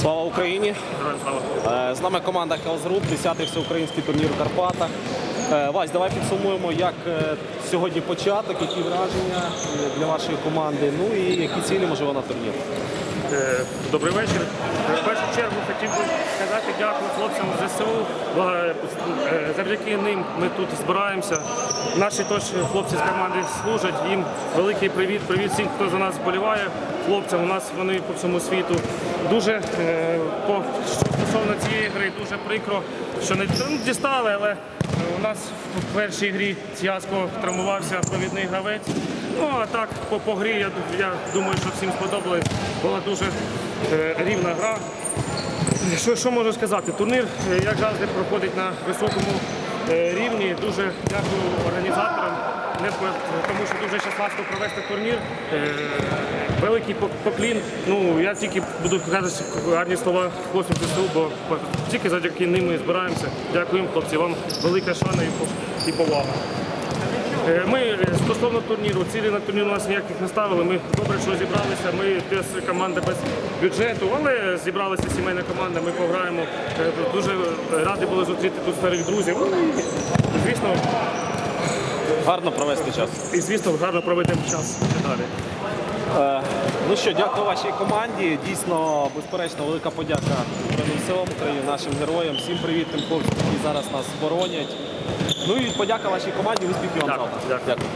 Слава Україні! Е, З нами команда Health Group, 10-й всеукраїнський турнір Карпата. Е, Вась, давай підсумуємо, як е, сьогодні початок, які враження для вашої команди, ну і які цілі можливо на турнір. Добрий вечір. В першу чергу дякую хлопцям ЗСУ. Е, Завдяки ним ми тут збираємося. Наші тож хлопці з команди служать. Їм великий привіт. Привіт всім, хто за нас вболіває. Хлопцям у нас вони по всьому світу. Дуже е, по стосовно цієї гри дуже прикро, що не ну, дістали, але у нас в першій грі Цяско травмувався провідний гравець. Ну а так по, по грі я, я думаю, що всім сподобалось. Була дуже е, рівна гра. Що, що можу сказати? Турнір, е, як завжди, проходить на високому е, рівні. Дуже дякую організаторам, тому що дуже щасливо провести турнір. Е, Великий пок- поклін. Ну я тільки буду казати гарні слова хлопцям ЗСУ, бо тільки завдяки ним ми збираємося. Дякуємо, хлопці. Вам велика шана і повага. Е, Ми стосовно турніру, цілі на турнір у нас ніяких не ставили. Ми добре, що зібралися. Ми без команда без бюджету, але зібралася сімейна команда. Ми пограємо. Е, Дуже раді були зустріти тут старих друзів. Ну, Звісно, Гарно провести час. і звісно, гарно провести час далі. Е, Ну що, дякую вашій команді. Дійсно, безперечно, велика подяка Збройним силам України, нашим героям. Всім привіт тим хлопцям, які зараз нас боронять. Ну і подяка вашій команді. Успіхів вам завтра. дякую.